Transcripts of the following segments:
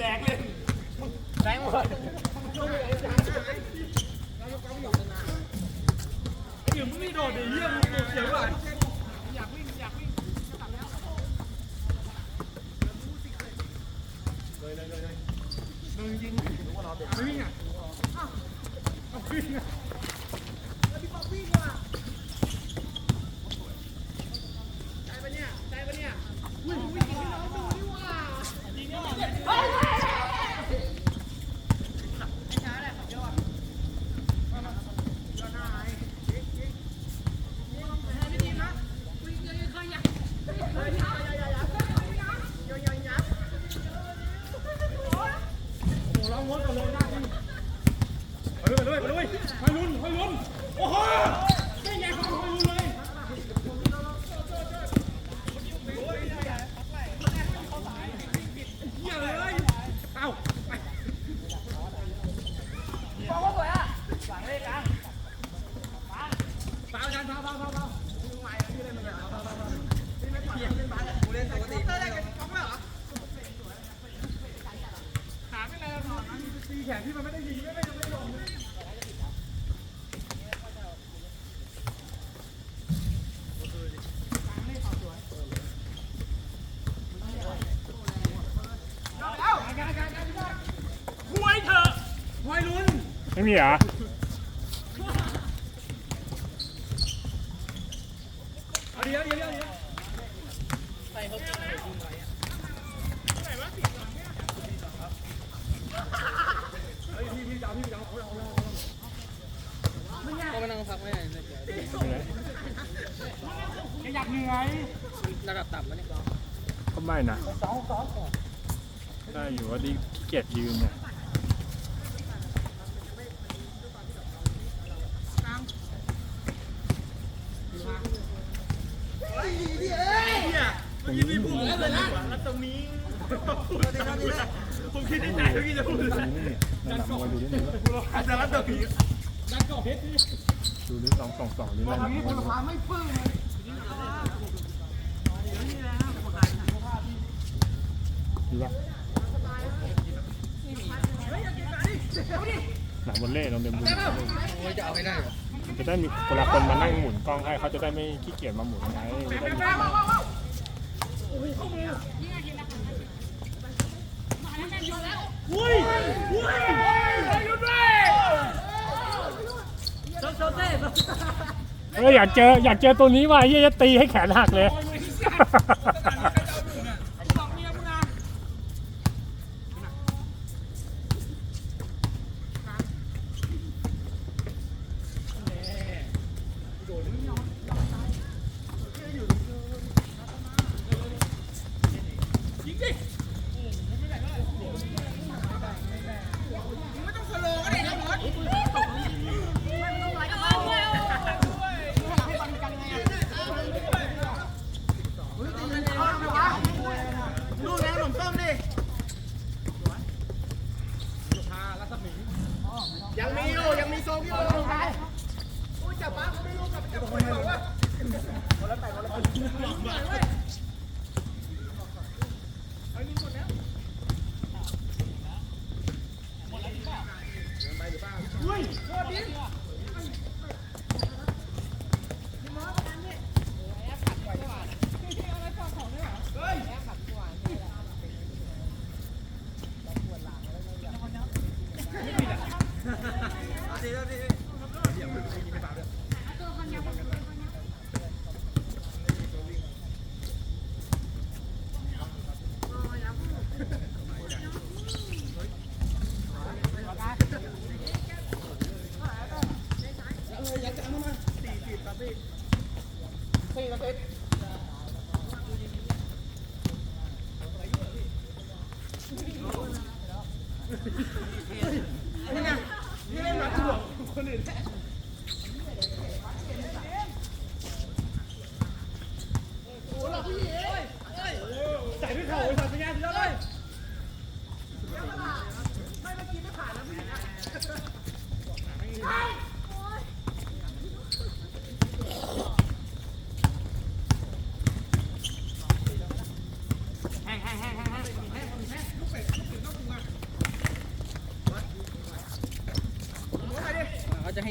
แรงเลยแรงหมดไอ้ยืมมึงไม่โดดดิเยี่ยมมึงเสียเวลาอยากวิ่งอยากวิ่งมึงยิงไม่วิ่งอะอ้าวเอาวิ่งอะแล้วพี่ป๊อปวิ่งว่ะใจปะเนี่ยใจปะเนี่ยวิ่งวิ่งให้น้องดูดิว่ายิงไม่หมดเลยเราม้วนกันเลยหน้าที่ไปเลยไปเลยไปเลยไปลุ้นไปลุ้นโอ้โหไม่ใหญ่ของไปลุ้นเลยเหี้ยเลยเอ้าไปบอกว่าสวยอะหลังเลยกลางฟานฟาวฟาวฟาวฟาวมึงใหม่นะที่เล่นมันแบบฟาวฟาวฟาวนี่ไม่ผ่านเล่นบาสกูเล่นปกติเล่นกันกล้องเหรอขาไม่แรงหรอนะตีแขนที่มันไม่ได้ยิงไม่ไม่ไม่ลงเลยเอาการก การการหวยเถอะหวยลุ้นไม่มีเหรอเอาเดี๋ยวเดี๋ยวเดี๋ยวเดี๋ยเฮ้ยพี่พี่จะเอาพี่จะเอาเอาเอาเอาก็มานั่งพักไม่ได้เลยอยากเหนื่อยระดับต่ำแล้วเนี่ยก็ไม่นะได้อยู่ว่าดีขี้เกียจยืนเนี่ย เมื่อกี้พี่พูดแล้วเลยนะแล้วต รงนี้ผมคิดในใจเมื่อกี้จะพูดเลยนี่ระดับมวยดูนิดนึงอาจจะรับตรงนี้นักก่อเพชรนี่ดูนิดสองสองสองนี่มาระดับทำนี้มพวยดูควาไม่ปลื้มเลยดีป่ะหนังบอลเล่ลองเดินดูจะเอาไม่ได้จะได้มีเวลาคนมานั่งหมุนกล้องให้เขาจะได้ไม่ขี้เกียจมาหมุนไง เอออยากเจออยากเจอตัวนี้ว่ะเฮียจะตีให้แขนหักเลย บอกเมียมึงนะ ลูกแล้วหนุ่มต้มดิยังมีอยู่ยังมีทรงอยู่อุ้ยจับบ้าเขาไม่รู้จับจับคนบอกว่า อุ้ยโคตรดิ้ นี่นะนี่เล่นหนักหน่วงคนอื่น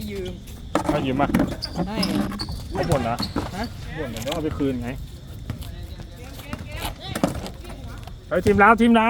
เขาจะให้ยืมเขายืมมาให้เขาบ่นนะฮะ บ่นเดี๋ยวเอาไปคืนไงเฮ้ยทีมเราทีมเรา